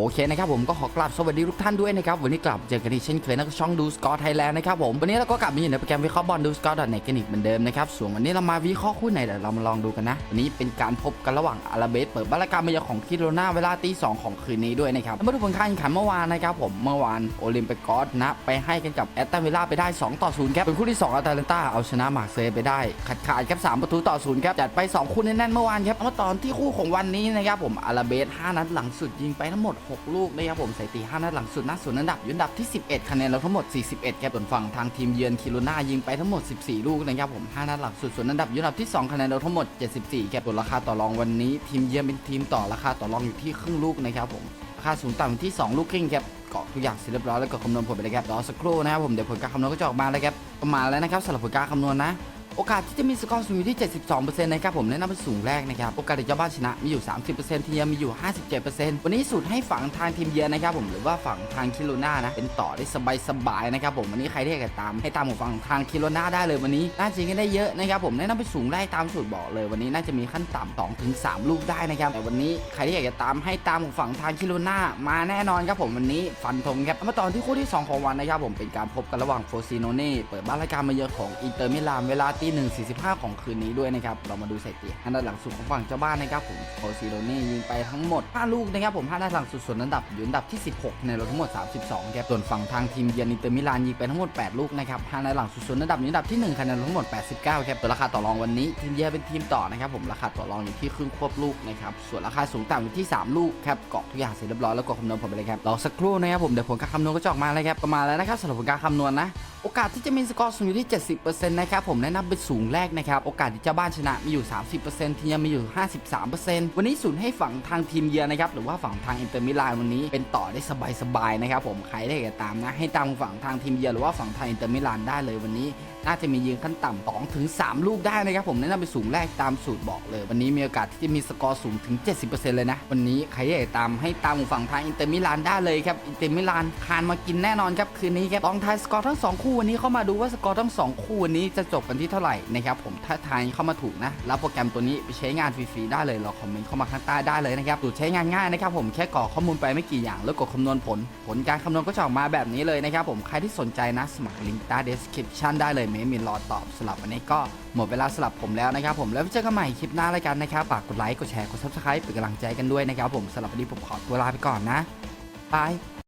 โอเคนะครับผมก็ขอกราบสวัสดีทุกท่านด้วยนะครับวันนี้กลับเจอกันอีกเช่นเคยนะช่องดูสกอร์ไทยแลนด์นะครับผมวันนี้เราก็กลับมาอยู่ในโปรแกรมวิเคราะห์บอลดูสกอร์ดอทเน็ตกันอีกเหมือนเดิมนะครับส่วนวันนี้เรามาวิเคราะห์คู่ไหนเดี๋ยวเรามาลองดูกันนะวันนี้เป็นการพบกันระหว่างอาราเบสเปิดบ้านรากามาจากของคิโรนาเวลาตีสองของคืนนี้ด้วยนะครับมาดูผลการแข่งขันเมื่อวานนะครับผมเมื่อวานโอลิมปิกอสนะไปให้กันกับแอตตันวิลล่าไปได้2ต่อ0ครับเป็นคู่ที่2อาตาเลนต้าเอาชนะมาร์เซย์ไปได้ขาดขาดครับ3ประตูต่อ0ครับจัดไป2คู่แน่นๆเมื่อวานครับเอามาตอนที่คู่ของวันนี้นะครับผมอาราเบส5นัดหลังสุดยิงไปทั้งหมด6 ลูกนะครับผมสถิติ5นัดหลังสุดนะส่วนอันดับอยู่อันดับที่ 11 คะแนนเราทั้งหมด 41ครับส่วนฝั่งทางทีมเยือนคิโรนายิงไปทั้งหมด 14 ลูกนะครับผม5นัดหลังสุดส่วนอันดับอยู่อันดับที่ 2 คะแนนเราทั้งหมด 74ครับส่วนราคาต่อรองวันนี้ ทีมเยือนเป็นทีมต่อราคาต่อรองอยู่ที่ครึ่งลูกนะครับผมราคาสูงต่ำอยู่ที่ 2 ลูกครึ่งครับเกาะทุกอย่างเสร็จเรียบร้อยแล้วก็คำนวณผลไปเลยครับรอสักครู่นะครับผมเดี๋ยวผลการคำนวณก็จะออกมาแล้วครับประมาณแล้วนะครับสำหรับผลการคำนวณนะ โอกาสที่จะมีสกอร์สูงอยู่ที่ 72%นะครับผมแนะนำเป็นสูงแรกนะครับโอกาสที่เจ้าบ้านชนะมีอยู่ 30%ทีมเยือนมีอยู่ 57%วันนี้สูตรให้ฝั่งทางทีมเยือนนะครับผมหรือว่าฝั่งทางคิโรนานะเป็นต่อได้สบายๆนะครับผมวันนี้ใครที่อยากจะตามให้ตามของฝั่งทางคิโรนาได้เลยวันนี้น่าจะกันได้เยอะนะครับผมแนะนำเป็นสูงแรกตามสูตรบอกเลยวันนี้น่าจะมีขั้นต่ำ2ถึง3ลูกได้นะครับแต่วันนี้ใครที่อยากจะตามให้ตามของฝั่งทางคิโรนามาแน่นอนครับผมวันนี้ฟันธงครับมาตอนที่คู่ที่สองของวันนะครับผมเป็นการพบกันระหว่างโฟซิโนเน่เปิดบ้านรายการมาเยือนของอินเตอร์มิลานเวลาตีหนึ่งสี่สิบห้าของคืนนี้ด้วยนะครับ เรามาดูสถิติอันดับหลังสุดของฝั่งเจ้าบ้านนะครับผมโฟซิโนเน่ยิงไปทั้งหมด 5 ลูกนะครับผม5นัดหลังสุดส่วนอันดับอยู่อันดับที่ 16 ในเราทั้งหมด 32ครับส่วนฝั่งทางทีมเยือนอินเตอร์มิลานยิงไปทั้งหมด 8 ลูกนะครับ5นัดหลังสุดส่วนอันดับอยู่อันดับที่1คะแนนทั้งหมด 89ครับตัวราคาต่อรองวันนี้ทีมเยือนเป็นทีมต่อนะครับผมราคาต่อรองอยู่ที่ครึ่งควบลูกนะครับส่วนราคาสูงต่ำอยู่ที่ 3 ลูกครับเกาะทุกอย่างเสร็จเรียบร้อยแล้วก็คำนวณผลไปเลยครับรอสักครู่นะครับผมเดี๋ยวผลการคำนวณก็จะออกมาแล้วครับประมาณแล้วนะครับสำหรับผลการคำนวณนะโอกาสที่จะมีสกอร์สูงอยู่ที่ 70%นะครับผมแนะนำเป็นสูงแรกนะครับ โอกาสที่เจ้าบ้านชนะมีอยู่ 30%ทีมเยือนมีอยู่ 53%วันนี้สูนให้ฝั่งทางทีมเยือนนะครับ หรือว่าฝั่งทางอินเตอร์มิลานวันนี้เป็นต่อได้สบายๆนะครับผมใครได้ก็ตามนะ ให้ตามฝั่งทางทีมเยือนหรือว่าฝั่งทางอินเตอร์มิลานได้เลยวันนี้น่าจะมียิงขั้นต่ำ2ถึง3ลูกได้นะครับผมแนะนำเป็นสูงแรกตามสูตรบอกเลย วันนี้มีโอกาสที่จะมีสกอร์สูงถึง 70%เลยนะ วันนี้ใครอยากตามให้ตามฝั่งทางอินเตอร์มิลานได้เลยครับอินเตอร์มิลานคานมากินแน่นอนครับคืนนี้ครับลองทายสกอร์ทั้งสองคู่วันนี้เข้ามาดูว่าสกอร์ทั้งสองคู่วันนี้จะจบกันที่เท่าไหร่นะครับผมถ้าทายเข้ามาถูกนะแล้วโปรแกรมตัวนี้ไปใช้งานฟรีๆได้เลยราคอมเมนต์เข้ามาข้างใต้ได้เลยนะครับสูใช้งานง่ายนะครับผมแค่กรอกข้อมูลไปไม่กี่อย่าง แล้วกดคำนวณผล ผลการคำนวณก็จะออกมาแบบนี้เลยนะครับผมใครที่สนใจนะสมัครลิงก์ใต้ description ได้เลยไม่มีรอตอบสลับวันนี้ก็หมดเวลาสลับผมแล้วนะครับผมแล้วเจอกันใหม่คลิปหน้ารายการนะครับฝากกดไลค์กดแชร์กด subscribe เป็นกำลังใจกันด้วยนะครับผมสำหรับวันนี้ผมขอตัวลาไปก่อนนะบาย